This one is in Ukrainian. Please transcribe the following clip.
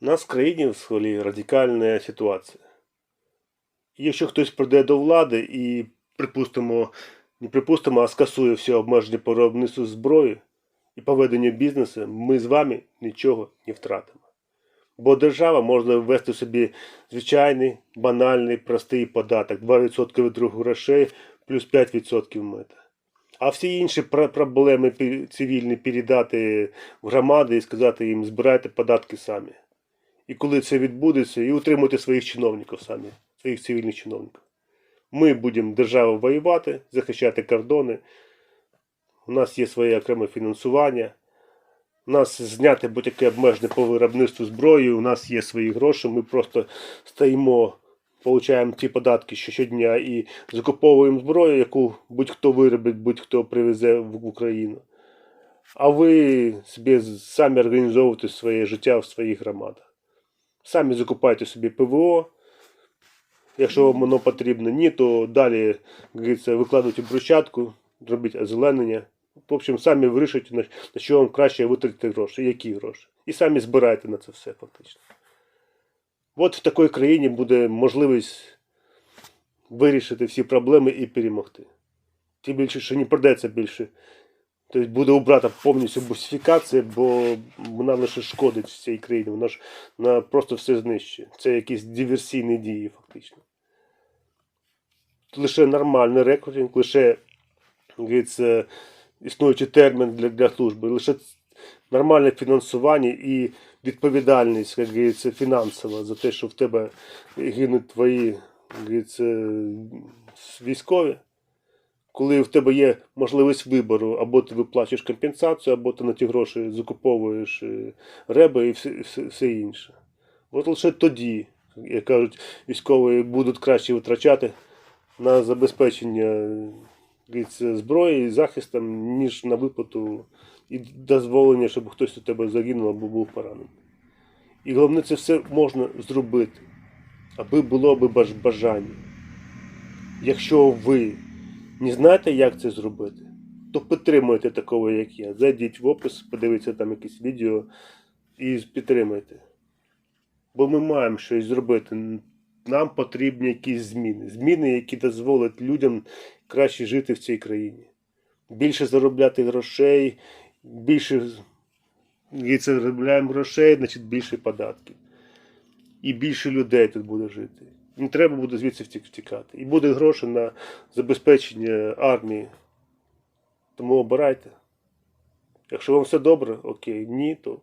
У нас в країні взагалі радикальна ситуація. Якщо хтось прийде до влади і, припустимо, не припустимо, а скасує всі обмеження по виробництву зброї і по веденню бізнесу, ми з вами нічого не втратимо. Бо держава може ввести собі звичайний, банальний, простий податок 2% від других грошей плюс 5% мита. А всі інші проблеми цивільні передати в громади і сказати їм збирайте податки самі. І коли це відбудеться, і утримуйте своїх чиновників самі, своїх цивільних чиновників. Ми будемо держава воювати, захищати кордони. У нас є своє окреме фінансування. У нас зняти будь-яке обмеження по виробництву зброї, у нас є свої гроші, ми просто стоїмо, получаємо ті податки що щодня і закуповуємо зброю, яку будь-хто виробить, будь-хто привезе в Україну. А ви собі самі організовуєте своє життя в своїх громадах. Самі закупайте собі ПВО. Якщо вам воно потрібно, ні, то далі як викладуйте брусчатку, робіть озеленення. В общем, самі вирішуйте, на що вам краще витратити гроші, які гроші. І самі збирайте на це все фактично. От в такій країні буде можливість вирішити всі проблеми і перемогти. Тим більше, що не придеться більше. Тобто буде убрата повністю бусифікація, бо вона лише шкодить в країні, вона ж вона просто все знищує. Це якісь диверсійні дії, фактично. Лише нормальний рекрутинг, лише говориться, існуючий термін для, для служби, лише нормальне фінансування і відповідальність, як говориться, фінансова за те, що в тебе гинуть твої як військові коли в тебе є можливість вибору, або ти виплачуєш компенсацію, або ти на ті гроші закуповуєш е, реби і все, все, все інше. От лише тоді, як кажуть, військові будуть краще витрачати на забезпечення зброї і захистом, ніж на виплату і дозволення, щоб хтось у тебе загинув або був поранений. І головне, це все можна зробити, аби було баж- бажання. Якщо ви не знаєте, як це зробити, то підтримуйте такого, як я. Зайдіть в опис, подивіться там якесь відео і підтримайте. Бо ми маємо щось зробити. Нам потрібні якісь зміни. Зміни, які дозволять людям краще жити в цій країні. Більше заробляти грошей, більше і заробляємо грошей, значить більше податків. І більше людей тут буде жити. Не треба буде звідси втікати. І буде гроші на забезпечення армії. Тому обирайте. Якщо вам все добре, окей, ні, то